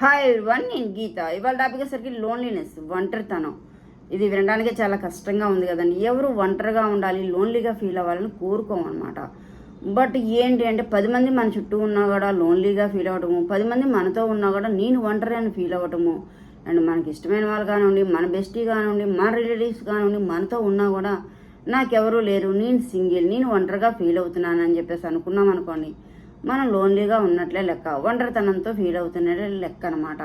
Hi one నేను గీత. ఇవాళ topic వచ్చేసరికి లోన్లీనెస్ ఒంటరితనం. ఇది వినడానికే చాలా కష్టంగా ఉంది కదండి. ఎవరు ఒంటరిగా ఉండాలి లోన్లీగా ఫీల్ అవ్వాలని కోరుకోమన్నమాట. బట్ ఏంటి అంటే పది మంది మన చుట్టూ ఉన్నా కూడా లోన్లీగా ఫీల్ అవ్వటము పది మంది మనతో ఉన్నా కూడా నేను ఒంటరి అని ఫీల్ అవ్వటము అండ్ మనకి ఇష్టమైన వాళ్ళు కానివ్వండి మన బెస్టీ కానివ్వండి మన రిలేటివ్స్ కానివ్వండి మనతో ఉన్నా కూడా నాకెవరూ లేరు. నేను సింగిల్. నేను ఒంటరిగా ఫీల్ అవుతున్నానని చెప్పేసి అనుకున్నాం అనుకోండి. మనం లోన్లీగా ఉన్నట్లే లెక్క. ఒంటరితనంతో ఫీల్ అవుతున్నట్లే లెక్క అనమాట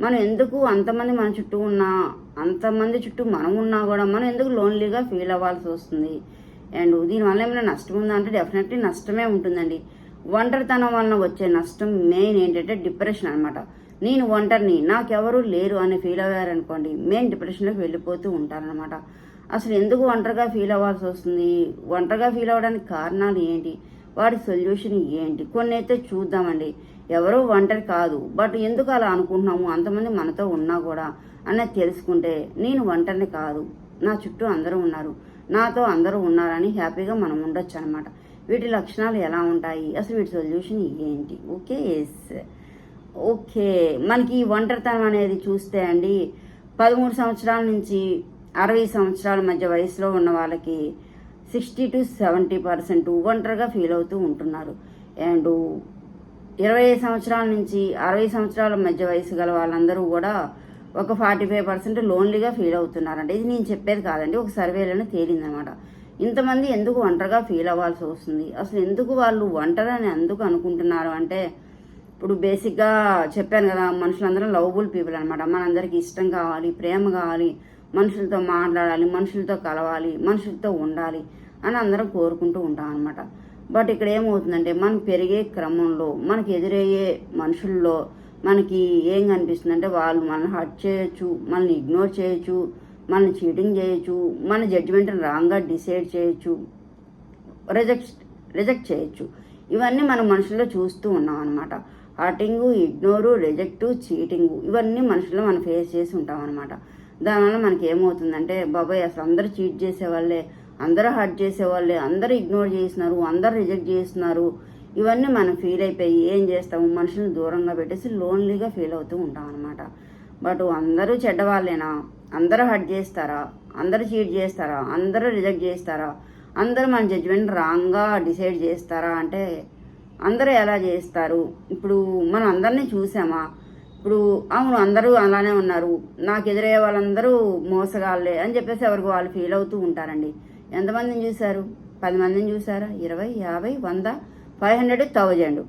మనం ఎందుకు అంతమంది మన చుట్టూ ఉన్నా అంతమంది చుట్టూ మనం ఉన్నా కూడా మనం ఎందుకు లోన్లీగా ఫీల్ అవ్వాల్సి వస్తుంది? అండ్ దీనివల్ల ఏమైనా నష్టం ఉందా అంటే డెఫినెట్లీ నష్టమే ఉంటుందండి. ఒంటరితనం వలన వచ్చే నష్టం మెయిన్ ఏంటంటే డిప్రెషన్ అనమాట నేను ఒంటరిని నాకెవరూ లేరు అని ఫీల్ అయ్యారనుకోండి మెయిన్ డిప్రెషన్లోకి వెళ్ళిపోతూ ఉంటారనమాట అసలు ఎందుకు ఒంటరిగా ఫీల్ అవ్వాల్సి వస్తుంది? ఒంటరిగా ఫీల్ అవ్వడానికి కారణాలు ఏంటి? వాటి సొల్యూషన్ ఏంటి? కొన్ని అయితే చూద్దామండి. ఎవరో ఒంటరి కాదు. బట్ ఎందుకు అలా అనుకుంటున్నాము? అంతమంది మనతో ఉన్నా కూడా అన్నది తెలుసుకుంటే నేను ఒంటరిని కాదు. నా చుట్టూ అందరూ ఉన్నారు. నాతో అందరూ ఉన్నారని హ్యాపీగా మనం ఉండొచ్చు అనమాట వీటి లక్షణాలు ఎలా ఉంటాయి? అసలు వీటి సొల్యూషన్ ఏంటి? Okay yes okay. మనకి ఈ ఒంటరితనం అనేది చూస్తే అండి పదమూడు సంవత్సరాల నుంచి అరవై సంవత్సరాల మధ్య వయసులో ఉన్న వాళ్ళకి సిక్స్టీ టు సెవెంటీ పర్సెంట్ ఒంటరిగా ఫీల్ అవుతూ ఉంటున్నారు. అండ్ ఇరవై ఐదు సంవత్సరాల నుంచి అరవై సంవత్సరాల మధ్య వయసు గల వాళ్ళందరూ కూడా ఒక ఫార్టీ ఫైవ్ పర్సెంట్ లోన్లీగా ఫీల్ అవుతున్నారంటే ఇది నేను చెప్పేది కాదండి. ఒక సర్వేలోనే తేలిందనమాట. ఇంతమంది ఎందుకు ఒంటరిగా ఫీల్ అవ్వాల్సి వస్తుంది? అసలు ఎందుకు వాళ్ళు ఒంటరని అని ఎందుకు అనుకుంటున్నారు అంటే ఇప్పుడు బేసిక్గా చెప్పాను కదా మనుషులందరం లవబుల్ పీపుల్ అనమాట మనందరికీ ఇష్టం కావాలి ప్రేమ కావాలి మనుషులతో మాట్లాడాలి మనుషులతో కలవాలి మనుషులతో ఉండాలి అని అందరం కోరుకుంటూ ఉంటాం అనమాట బట్ ఇక్కడ ఏమవుతుందంటే మనం పెరిగే క్రమంలో మనకి ఎదురయ్యే మనుషుల్లో మనకి ఏం కనిపిస్తుందంటే వాళ్ళు మనల్ని హర్ట్ చేయొచ్చు మనల్ని ఇగ్నోర్ చేయొచ్చు మనల్ని చీటింగ్ చేయొచ్చు మన జడ్జిమెంట్ని రాంగ్గా డిసైడ్ చేయొచ్చు రిజెక్ట్ రిజెక్ట్ చేయొచ్చు. ఇవన్నీ మనం మనుషుల్లో చూస్తూ ఉన్నాం అనమాట హర్టింగు ఇగ్నోరు రిజెక్టు చీటింగు ఇవన్నీ మనుషుల్లో మనం ఫేస్ చేసి ఉంటాం అనమాట దానివల్ల మనకి ఏమవుతుందంటే బాబాయ్ అసలు అందరూ చీట్ చేసేవాళ్ళే అందరూ హర్ట్ చేసేవాళ్ళే అందరూ ఇగ్నోర్ చేస్తున్నారు అందరూ రిజెక్ట్ చేస్తున్నారు. ఇవన్నీ మనం ఫీల్ అయిపోయి ఏం చేస్తాము? మనుషులను దూరంగా పెట్టేసి లోన్లీగా ఫీల్ అవుతూ ఉంటాం అనమాట బట్ అందరూ చెడ్డవాళ్ళేనా? అందరూ హర్ట్ చేస్తారా? అందరూ చీట్ చేస్తారా? అందరూ రిజెక్ట్ చేస్తారా? అందరూ మన జడ్జిమెంట్ రాంగ్గా డిసైడ్ చేస్తారా? అంటే అందరూ ఎలా చేస్తారు? ఇప్పుడు మనం అందరినీ చూసామా? ఇప్పుడు అవును అందరూ అలానే ఉన్నారు. నాకు ఎదురయ్యే వాళ్ళందరూ మోసగాళ్ళే అని చెప్పేసి ఎవరికి వాళ్ళు ఫీల్ అవుతూ ఉంటారండి. ఎంతమందిని చూశారు? పది మందిని చూసారా ఇరవై యాభై వంద ఫైవ్ హండ్రెడ్ థౌజండ్.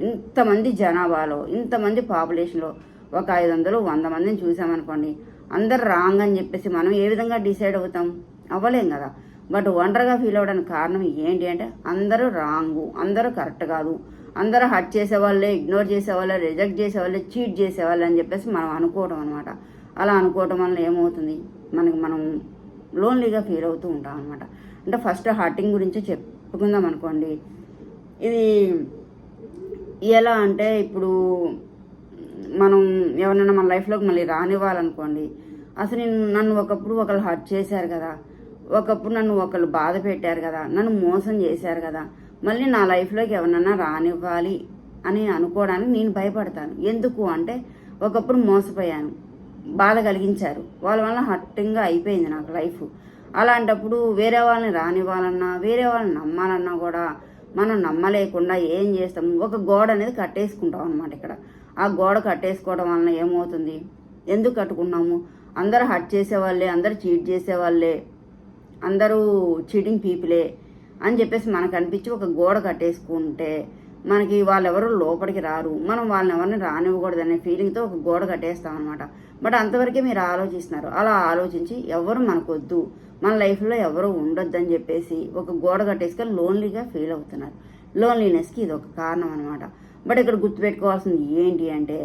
ఇంతమంది జనాభాలో ఇంతమంది పాపులేషన్లో ఒక ఐదు వందలు వంద మందిని చూసామనుకోండి అందరు రాంగ్ అని చెప్పేసి మనం ఏ విధంగా డిసైడ్ అవుతాం? అవ్వలేం కదా. బట్ ఒంటరిగా ఫీల్ అవ్వడానికి కారణం ఏంటి అంటే అందరూ రాంగు అందరూ కరెక్ట్ కాదు. అందరూ హట్ చేసేవాళ్ళే ఇగ్నోర్ చేసేవాళ్ళే రిజెక్ట్ చేసేవాళ్ళే చీట్ చేసేవాళ్ళే అని చెప్పేసి మనం అనుకోవడం అనమాట అలా అనుకోవడం వల్ల ఏమవుతుంది? మనకి మనం లోన్లీగా ఫీల్ అవుతూ ఉంటాం అనమాట అంటే ఫస్ట్ హర్టింగ్ గురించి చెప్పుకుందాం అనుకోండి. ఇది ఎలా అంటే ఇప్పుడు మనం ఎవరైనా మన లైఫ్లోకి మళ్ళీ రానివ్వాలనుకోండి అసలు నేను నన్ను ఒకప్పుడు ఒకళ్ళు హర్ట్ చేశారు కదా ఒకప్పుడు నన్ను ఒకళ్ళు బాధ పెట్టారు కదా నన్ను మోసం చేశారు కదా మళ్ళీ నా లైఫ్లోకి ఎవరన్నా రానివ్వాలి అని అనుకోవడానికి నేను భయపడతాను. ఎందుకు అంటే ఒకప్పుడు మోసపోయాను. బాధ కలిగించారు. వాళ్ళ వల్ల హట్టింగ్గా అయిపోయింది నాకు లైఫ్ అలాంటప్పుడు వేరే వాళ్ళని రానివ్వాలన్నా వేరే వాళ్ళని నమ్మాలన్నా కూడా మనం నమ్మలేకుండా ఏం చేస్తాము? ఒక గోడ అనేది కట్టేసుకుంటాం అనమాట ఇక్కడ. ఆ గోడ కట్టేసుకోవడం వలన ఏమవుతుంది? ఎందుకు కట్టుకున్నాము? అందరూ హట్ చేసేవాళ్ళే అందరూ చీట్ చేసేవాళ్ళే అందరూ చీటింగ్ పీపులే అని చెప్పేసి మనకు అనిపించి ఒక గోడ కట్టేసుకుంటే మనకి వాళ్ళెవరు లోపలికి రారు. మనం వాళ్ళని ఎవరిని రానివ్వకూడదు అనే ఫీలింగ్తో ఒక గోడ కట్టేస్తాం అనమాట బట్ అంతవరకే మీరు ఆలోచిస్తున్నారు. అలా ఆలోచించి ఎవరు మనకొద్దు. మన లైఫ్లో ఎవరు ఉండొద్దని చెప్పేసి ఒక గోడ కట్టేసుకొని లోన్లీగా ఫీల్ అవుతున్నారు. లోన్లీనెస్కి ఇది ఒక కారణం అనమాట బట్ ఇక్కడ గుర్తుపెట్టుకోవాల్సింది ఏంటి అంటే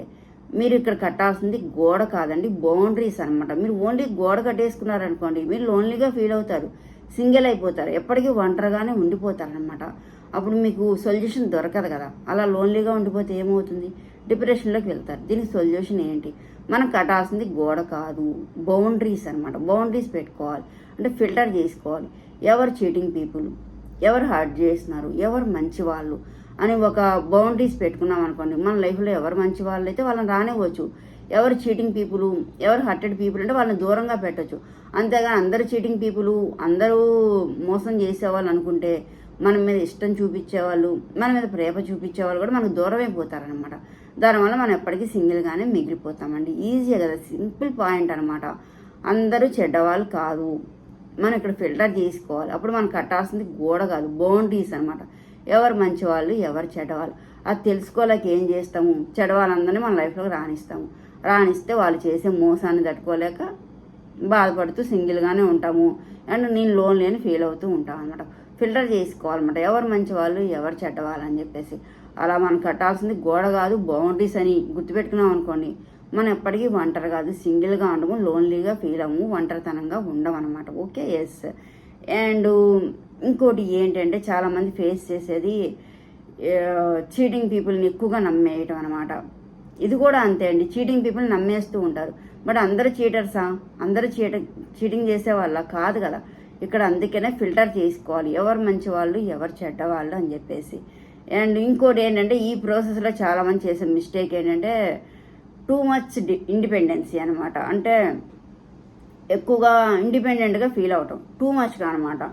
మీరు ఇక్కడ కట్టాల్సింది గోడ కాదండి బౌండరీస్ అనమాట మీరు ఓన్లీ గోడ కట్టేసుకున్నారనుకోండి మీరు లోన్లీగా ఫీల్ అవుతారు. సింగిల్ అయిపోతారు. ఎప్పటికీ ఒంటరిగానే ఉండిపోతారనమాట అప్పుడు మీకు సొల్యూషన్ దొరకదు కదా. అలా లోన్లీగా ఉండిపోతే ఏమవుతుంది? డిప్రెషన్లోకి వెళ్తారు. దీనికి సొల్యూషన్ ఏంటి? మనం కట్టాల్సింది గోడ కాదు బౌండరీస్ అనమాట బౌండరీస్ పెట్టుకోవాలి. అంటే ఫిల్టర్ చేసుకోవాలి. ఎవరు చీటింగ్ పీపుల్? ఎవరు హర్ట్ చేస్తున్నారు? ఎవరు మంచి వాళ్ళు అని ఒక బౌండరీస్ పెట్టుకున్నాం అనుకోండి. మన లైఫ్లో ఎవరు మంచి వాళ్ళు అయితే వాళ్ళని రానివ్వచ్చు. ఎవరు చీటింగ్ పీపుల్ ఎవరు హర్టెడ్ పీపుల్ అంటే వాళ్ళని దూరంగా పెట్టచ్చు. అంతేగాని అందరు చీటింగ్ పీపుల్ అందరూ మోసం చేసేవాళ్ళు అనుకుంటే మన మీద ఇష్టం చూపించేవాళ్ళు మన మీద ప్రేమ చూపించేవాళ్ళు కూడా మనకు దూరం అయిపోతారనమాట దానివల్ల మనం ఎప్పటికీ సింగిల్గానే మిగిలిపోతామండి. ఈజీగా కదా సింపుల్ పాయింట్ అనమాట అందరూ చెడ్డవాళ్ళు కాదు. మనం ఇక్కడ ఫిల్టర్ చేసుకోవాలి. అప్పుడు మనం కట్టాల్సింది గోడ కాదు బౌండరీస్ అనమాట ఎవరు మంచివాళ్ళు ఎవరు చెడ్డవాళ్ళు. అది తెలుసుకోలేక ఏం చేస్తాము? చెడవాళ్ళందరినీ మన లైఫ్లోకి రాణిస్తాము రాణిస్తే వాళ్ళు చేసే మోసాన్ని తట్టుకోలేక బాధపడుతూ సింగిల్గానే ఉంటాము. అండ్ నేను లోన్ లేని ఫీల్ అవుతూ ఉంటాం అనమాట ఫిల్టర్ చేసుకోవాలన్నమాట. ఎవరు మంచి వాళ్ళు ఎవరు చెడ్డవాళ్ళు అని చెప్పేసి. అలా మనం కట్టాల్సింది గోడ కాదు బౌండరీస్ అని గుర్తుపెట్టుకున్నాం అనుకోండి. మనం ఎప్పటికీ ఒంటరి కాదు. సింగిల్గా ఉండము లోన్లీగా ఫీల్ అవ్వము ఒంటరితనంగా ఉండం అనమాట ఓకే ఎస్ అండ్ ఇంకోటి ఏంటంటే చాలామంది ఫేస్ చేసేది చీటింగ్ పీపుల్ని ఎక్కువగా నమ్మేయటం అనమాట ఇది కూడా అంతే అండి. చీటింగ్ పీపుల్ని నమ్మేస్తూ ఉంటారు. బట్ అందరు చీటర్సా అందరు చీట చీటింగ్ చేసేవాళ్ళ కాదు కదా. ఇక్కడ అందుకనే ఫిల్టర్ చేసుకోవాలి. ఎవరు మంచి వాళ్ళు ఎవరు చెడ్డవాళ్ళు అని చెప్పేసి. అండ్ ఇంకోటి ఏంటంటే ఈ ప్రాసెస్లో చాలామంది చేసే మిస్టేక్ ఏంటంటే టూ మచ్ ఇండిపెండెన్సీ అనమాట అంటే ఎక్కువగా ఇండిపెండెంట్గా ఫీల్ అవటం. టూ మచ్గా అనమాట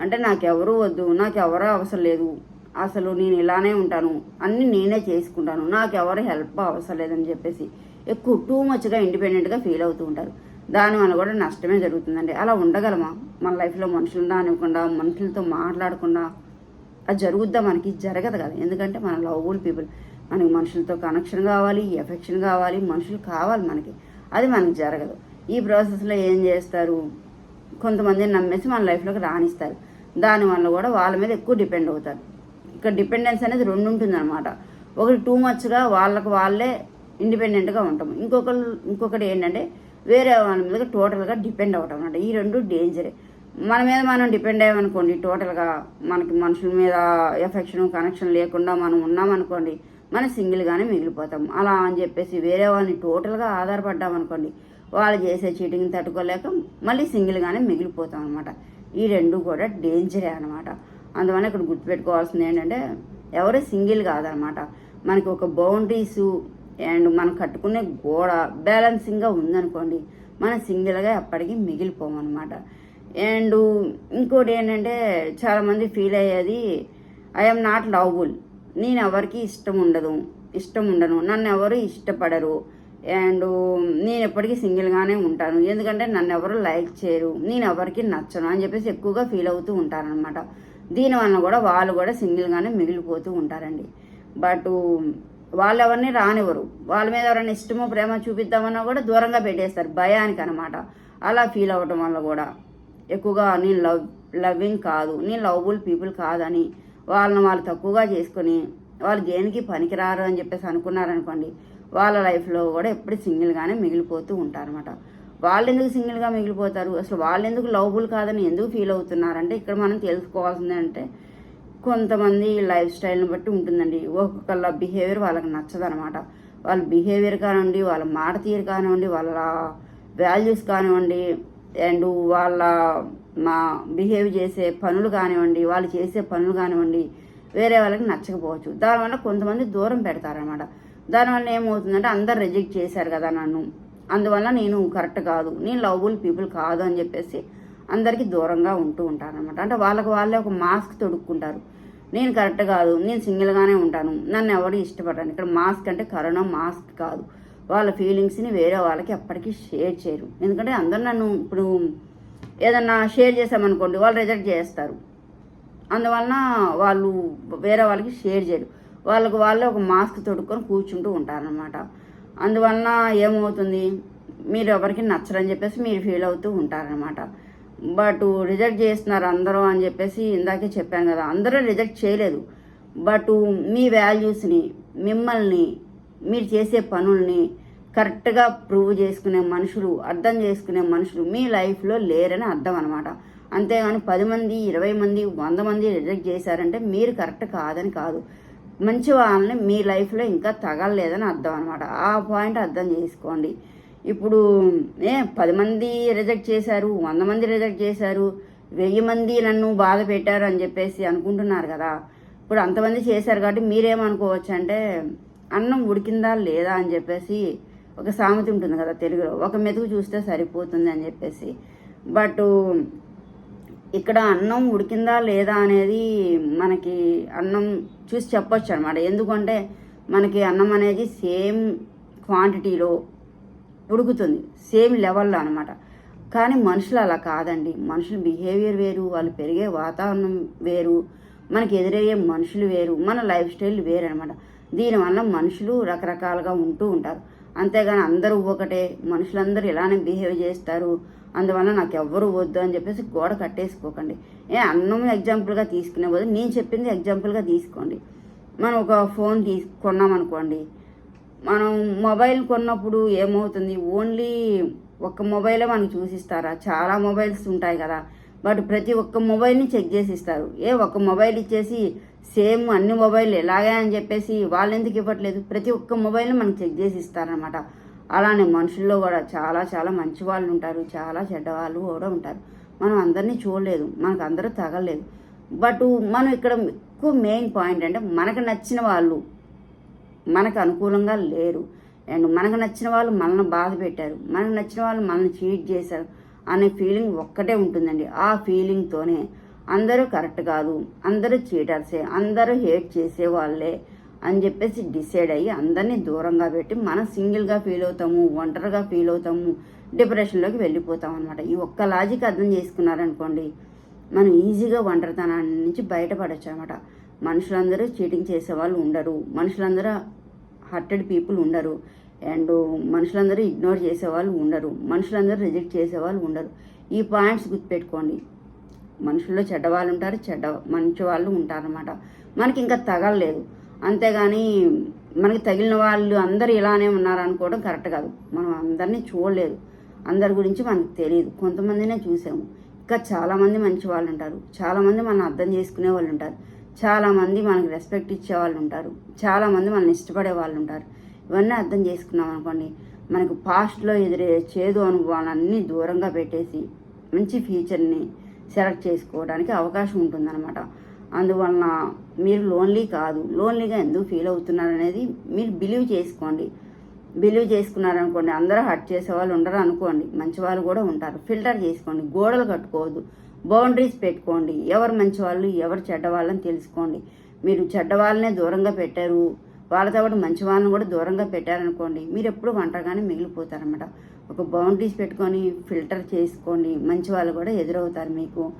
అంటే నాకెవరూ వద్దు నాకెవరూ అవసరం లేదు. అసలు నేను ఇలానే ఉంటాను. అన్నీ నేనే చేసుకుంటాను. నాకెవరు హెల్ప్ అవసరం లేదని చెప్పేసి ఎక్కువ టూ మచ్గా ఇండిపెండెంట్గా ఫీల్ అవుతూ ఉంటారు. దానివల్ల కూడా నష్టమే జరుగుతుందండి. అలా ఉండగలమా? మన లైఫ్లో మనుషులు దానివ్వకుండా మనుషులతో మాట్లాడకుండా అది జరుగుద్దా మనకి? జరగదు కదా. ఎందుకంటే మన లవ్బుల్ పీపుల్ మనకి మనుషులతో కనెక్షన్ కావాలి ఎఫెక్షన్ కావాలి మనుషులు కావాలి మనకి. అది మనకి జరగదు. ఈ ప్రాసెస్లో ఏం చేస్తారు? కొంతమందిని నమ్మేసి మన లైఫ్లోకి రాణిస్తారు దానివల్ల కూడా వాళ్ళ మీద ఎక్కువ డిపెండ్ అవుతారు. ఇక్కడ డిపెండెన్స్ అనేది రెండు ఉంటుంది అనమాట ఒకటి టూ మచ్గా వాళ్ళకు వాళ్ళే ఇండిపెండెంట్గా ఉంటాం ఇంకొకరు ఇంకొకటి ఏంటంటే వేరే వాళ్ళ మీద టోటల్గా డిపెండ్ అవటం అనమాట ఈ రెండు డేంజరే మన మీద మనం డిపెండ్ అయ్యామనుకోండి టోటల్గా మనకి మనుషుల మీద ఎఫెక్షన్ కనెక్షన్ లేకుండా మనం ఉన్నామనుకోండి మనం సింగిల్గానే మిగిలిపోతాం. అలా అని చెప్పేసి వేరే వాళ్ళని టోటల్గా ఆధారపడ్డామనుకోండి వాళ్ళు చేసే చీటింగ్ తట్టుకోలేక మళ్ళీ సింగిల్గానే మిగిలిపోతాం అనమాట ఈ రెండు కూడా డేంజరే అనమాట అందువల్ల ఇక్కడ గుర్తుపెట్టుకోవాల్సింది ఏంటంటే ఎవరు సింగిల్ కాదనమాట మనకి ఒక బౌండరీస్ అండ్ మనం కట్టుకునే గోడ బ్యాలెన్సింగ్గా ఉందనుకోండి మనం సింగిల్గా ఎప్పటికీ మిగిలిపోమన్నమాట అండ్ ఇంకోటి ఏంటంటే చాలామంది ఫీల్ అయ్యేది ఐఎమ్ నాట్ లవబుల్. నేను ఎవరికి ఇష్టం ఉండదు. ఇష్టం ఉండను. నన్ను ఎవరు ఇష్టపడరు. అండ్ నేను ఎప్పటికీ సింగిల్గానే ఉంటాను. ఎందుకంటే నన్ను ఎవరు లైక్ చేయరు. నేను ఎవరికి నచ్చను అని చెప్పేసి ఎక్కువగా ఫీల్ అవుతూ ఉంటారనమాట దీనివల్ల కూడా వాళ్ళు కూడా సింగిల్గానే మిగిలిపోతూ ఉంటారండి. బట్ వాళ్ళు ఎవరిని రానివ్వరు. వాళ్ళ మీద ఎవరైనా ఇష్టమో ప్రేమ చూపిద్దామన్నా కూడా దూరంగా పెట్టేస్తారు. భయానికి అనమాట అలా ఫీల్ అవ్వటం వల్ల కూడా ఎక్కువగా నేను లవ్ లవ్వింగ్ కాదు. నేను లవ్బుల్ పీపుల్ కాదని వాళ్ళని వాళ్ళు తక్కువగా చేసుకొని వాళ్ళు దేనికి పనికిరారు అని చెప్పేసి అనుకున్నారనుకోండి వాళ్ళ లైఫ్లో కూడా ఎప్పుడు సింగిల్గానే మిగిలిపోతూ ఉంటారనమాట వాళ్ళు ఎందుకు సింగిల్గా మిగిలిపోతారు? అసలు వాళ్ళు ఎందుకు లవబుల్ కాదని ఎందుకు ఫీల్ అవుతున్నారంటే ఇక్కడ మనం తెలుసుకోవాల్సింది అంటే కొంతమంది లైఫ్ స్టైల్ని బట్టి ఉంటుందండి. ఒక్కొక్కళ్ళ బిహేవియర్ వాళ్ళకి నచ్చదనమాట వాళ్ళ బిహేవియర్ కానివ్వండి వాళ్ళ మాట తీరు కానివ్వండి వాళ్ళ వాల్యూస్ కానివ్వండి అండ్ వాళ్ళ మా బిహేవ్ చేసే పనులు కానివ్వండి వాళ్ళు చేసే పనులు కానివ్వండి వేరే వాళ్ళకి నచ్చకపోవచ్చు. దానివల్ల కొంతమంది దూరం పెడతారనమాట దానివల్ల ఏమవుతుందంటే అందరు రిజెక్ట్ చేశారు కదా నన్ను. అందువల్ల నేను కరెక్ట్ కాదు. నేను లవబుల్ పీపుల్ కాదు అని చెప్పేసి అందరికీ దూరంగా ఉంటూ ఉంటారనమాట అంటే వాళ్ళకి వాళ్ళే ఒక మాస్క్ తొడుక్కుంటారు. నేను కరెక్ట్ కాదు. నేను సింగిల్గానే ఉంటాను. నన్ను ఎవరు ఇష్టపడను ఇక్కడ మాస్క్ అంటే కరోనా మాస్క్ కాదు. వాళ్ళ ఫీలింగ్స్ని వేరే వాళ్ళకి ఎప్పటికీ షేర్ చేయరు. ఎందుకంటే అందరు నన్ను ఇప్పుడు ఏదన్నా షేర్ చేసామనుకోండి వాళ్ళు రిజెక్ట్ చేస్తారు. అందువలన వాళ్ళు వేరే వాళ్ళకి షేర్ చేయరు. వాళ్ళకు వాళ్ళే ఒక మాస్క్ తొడుక్కొని కూర్చుంటూ ఉంటారనమాట అందువలన ఏమవుతుంది? మీరు ఎవరికి నచ్చరని చెప్పేసి మీరు ఫీల్ అవుతూ ఉంటారనమాట బట్ రిజెక్ట్ చేస్తున్నారు అందరూ అని చెప్పేసి ఇందాకే చెప్పాను కదా అందరూ రిజెక్ట్ చేయలేదు. బట్ మీ వాల్యూస్ని మిమ్మల్ని మీరు చేసే పనుల్ని కరెక్ట్గా ప్రూవ్ చేసుకునే మనుషులు అర్థం చేసుకునే మనుషులు మీ లైఫ్లో లేరని అర్థం అనమాట అంతేగాని పది మంది ఇరవై మంది వంద మంది రిజెక్ట్ చేశారంటే మీరు కరెక్ట్ కాదని కాదు. మంచి వాళ్ళని మీ లైఫ్లో ఇంకా తగలలేదని అర్థం అనమాట ఆ పాయింట్ అర్థం చేసుకోండి. ఇప్పుడు ఏ పది మంది రిజెక్ట్ చేశారు వంద మంది రిజెక్ట్ చేశారు వెయ్యి మంది నన్ను బాధ పెట్టారు అని చెప్పేసి అనుకుంటున్నారు కదా. ఇప్పుడు అంతమంది చేశారు కాబట్టి మీరేమనుకోవచ్చు అంటే అన్నం ఉడికిందా లేదా అని చెప్పేసి ఒక సామెత ఉంటుంది కదా తెలుగులో. ఒక మెతుకు చూస్తే సరిపోతుంది అని చెప్పేసి. బట్ ఇక్కడ అన్నం ఉడికిందా లేదా అనేది మనకి అన్నం చూసి చెప్పొచ్చు అనమాట ఎందుకంటే మనకి అన్నం అనేది సేమ్ క్వాంటిటీలో ఉడుకుతుంది. సేమ్ లెవెల్లో అనమాట కానీ మనుషులు అలా కాదండి. మనుషుల బిహేవియర్ వేరు వాళ్ళు పెరిగే వాతావరణం వేరు మనకి ఎదురయ్యే మనుషులు వేరు మన లైఫ్ స్టైల్ వేరు అనమాట దీనివల్ల మనుషులు రకరకాలుగా ఉంటూ ఉంటారు. అంతేగాని అందరూ ఒకటే మనుషులందరూ ఇలానే బిహేవ్ చేస్తారు. అందువల్ల నాకు ఎవ్వరు వద్దు అని చెప్పేసి గోడ కట్టేసుకోకండి. ఏ అన్నం ఎగ్జాంపుల్గా తీసుకునే బదులు నేను చెప్పింది ఎగ్జాంపుల్గా తీసుకోండి. మనం ఒక ఫోన్ తీసు కొన్నాం అనుకోండి మనం మొబైల్ కొన్నప్పుడు ఏమవుతుంది? ఓన్లీ ఒక్క మొబైలే మనకు చూసిస్తారా? చాలా మొబైల్స్ ఉంటాయి కదా. బట్ ప్రతి ఒక్క మొబైల్ని చెక్ చేసి ఇస్తారు ఏ ఒక్క మొబైల్ ఇచ్చేసి సేమ్ అన్ని మొబైల్ ఎలాగే అని చెప్పేసి వాళ్ళు ఎందుకు ఇవ్వట్లేదు? ప్రతి ఒక్క మొబైల్ని మనకు చెక్ చేసి ఇస్తారనమాట అలానే మనుషుల్లో కూడా చాలా చాలా మంచి వాళ్ళు ఉంటారు చాలా చెడ్డ వాళ్ళు కూడా ఉంటారు. మనం అందరినీ చూడలేదు మనకు అందరూ తగలేదు. బట్ మనం ఇక్కడ ఎక్కువ మెయిన్ పాయింట్ అంటే మనకు నచ్చిన వాళ్ళు మనకు అనుకూలంగా లేరు. అండ్ మనకు నచ్చిన వాళ్ళు మనల్ని బాధ పెట్టారు మనకు నచ్చిన వాళ్ళు మనల్ని చీట్ చేశారు అనే ఫీలింగ్ ఒక్కటే ఉంటుందండి. ఆ ఫీలింగ్తోనే అందరూ కరెక్ట్ కాదు అందరూ చీటర్సే అందరూ హేట్ చేసే వాళ్ళే అని చెప్పేసి డిసైడ్ అయ్యి అందరినీ దూరంగా పెట్టి మనం సింగిల్గా ఫీల్ అవుతాము ఒంటరిగా ఫీల్ అవుతాము డిప్రెషన్లోకి వెళ్ళిపోతాం అనమాట ఈ ఒక్క లాజిక్ అర్థం చేసుకున్నారనుకోండి మనం ఈజీగా ఒంటరితనాన్ని నుంచి బయటపడచ్చు అనమాట మనుషులందరూ చీటింగ్ చేసే వాళ్ళు ఉండరు మనుషులందరూ హర్టెడ్ పీపుల్ ఉండరు అండ్ మనుషులందరూ ఇగ్నోర్ చేసేవాళ్ళు ఉండరు మనుషులందరూ రిజెక్ట్ చేసేవాళ్ళు ఉండరు. ఈ పాయింట్స్ గుర్తుపెట్టుకోండి. మనుషుల్లో చెడ్డవాళ్ళు ఉంటారు చెడ్డ మంచి వాళ్ళు ఉంటారనమాట మనకి ఇంకా తగలలేదు. అంతేగాని మనకి తగిలిన వాళ్ళు అందరు ఇలానే ఉన్నారు అనుకోవడం కరెక్ట్ కాదు. మనం అందరినీ చూడలేదు. అందరి గురించి మనకు తెలియదు కొంతమందినే చూసాము. ఇంకా చాలామంది మంచి వాళ్ళు ఉంటారు. చాలామంది మనం అర్థం చేసుకునే వాళ్ళు ఉంటారు. చాలామంది మనకు రెస్పెక్ట్ ఇచ్చే వాళ్ళు ఉంటారు. చాలామంది మనల్ని ఇష్టపడే వాళ్ళు ఉంటారు. ఇవన్నీ అర్థం చేసుకున్నాం అనుకోండి మనకు పాస్ట్లో ఎదురే చేదు అనుభవాలన్నీ దూరంగా పెట్టేసి మంచి ఫ్యూచర్ని సెలెక్ట్ చేసుకోవడానికి అవకాశం ఉంటుందన్నమాట. అందువలన మీరు లోన్లీ కాదు. లోన్లీగా ఎందుకు ఫీల్ అవుతున్నారు అనేది మీరు బిలీవ్ చేసుకోండి. బిలీవ్ చేసుకున్నారనుకోండి అందరూ హర్ట్ చేసే వాళ్ళు ఉండరు అనుకోండి. మంచి వాళ్ళు కూడా ఉంటారు. ఫిల్టర్ చేసుకోండి. గోడలు కట్టుకోవద్దు. బౌండరీస్ పెట్టుకోండి. ఎవరు మంచివాళ్ళు ఎవరు చెడ్డ వాళ్ళని తెలుసుకోండి. మీరు చెడ్డ వాళ్ళనే దూరంగా పెట్టారు. వాళ్ళతో పాటు మంచి వాళ్ళని కూడా దూరంగా పెట్టారనుకోండి మీరు ఎప్పుడు ఒంటరిగానే మిగిలిపోతారనమాట ఒక బౌండరీస్ పెట్టుకొని ఫిల్టర్ చేసుకోండి. మంచి వాళ్ళు కూడా ఎదురవుతారు మీకు.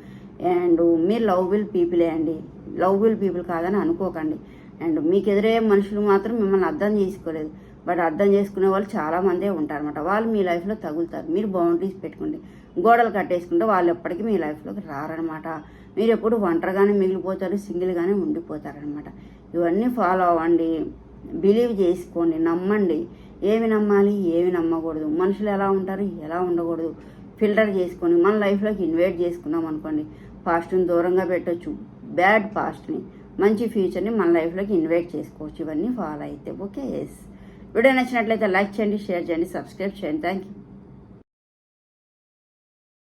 అండ్ మీరు లవ్బుల్ పీపులే అండి. లవ్బుల్ పీపుల్ కాదని అనుకోకండి. అండ్ మీకు ఎదురయ్యే మనుషులు మాత్రం మిమ్మల్ని అర్థం చేసుకోలేదు. బట్ అర్థం చేసుకునే వాళ్ళు చాలా మందే ఉంటారన్నమాట. వాళ్ళు మీ లైఫ్లో తగులుతారు. మీరు బౌండరీస్ పెట్టుకోండి. గోడలు కట్టేసుకుంటే వాళ్ళు ఎప్పటికీ మీ లైఫ్లోకి రారనమాట మీరు ఎప్పుడు ఒంటరిగానే మిగిలిపోతారు సింగిల్గానే ఉండిపోతారనమాట ఇవన్నీ ఫాలో అవ్వండి. బిలీవ్ చేసుకోండి. నమ్మండి. ఏమి నమ్మాలి ఏమి నమ్మకూడదు. మనుషులు ఎలా ఉంటారు ఎలా ఉండకూడదు. ఫిల్టర్ చేసుకొని మన లైఫ్లోకి ఇన్వైట్ చేసుకున్నాం అనుకోండి. పాస్ట్ని దూరంగా పెట్టచ్చు. బ్యాడ్ పాస్ట్ని మంచి ఫ్యూచర్ని మన లైఫ్లోకి ఇన్వైట్ చేసుకోవచ్చు. ఇవన్నీ ఫాలో అయితే ఓకే. ఎస్ వీడియో నచ్చినట్లయితే లైక్ చేయండి షేర్ చేయండి సబ్స్క్రైబ్ చేయండి. Thank you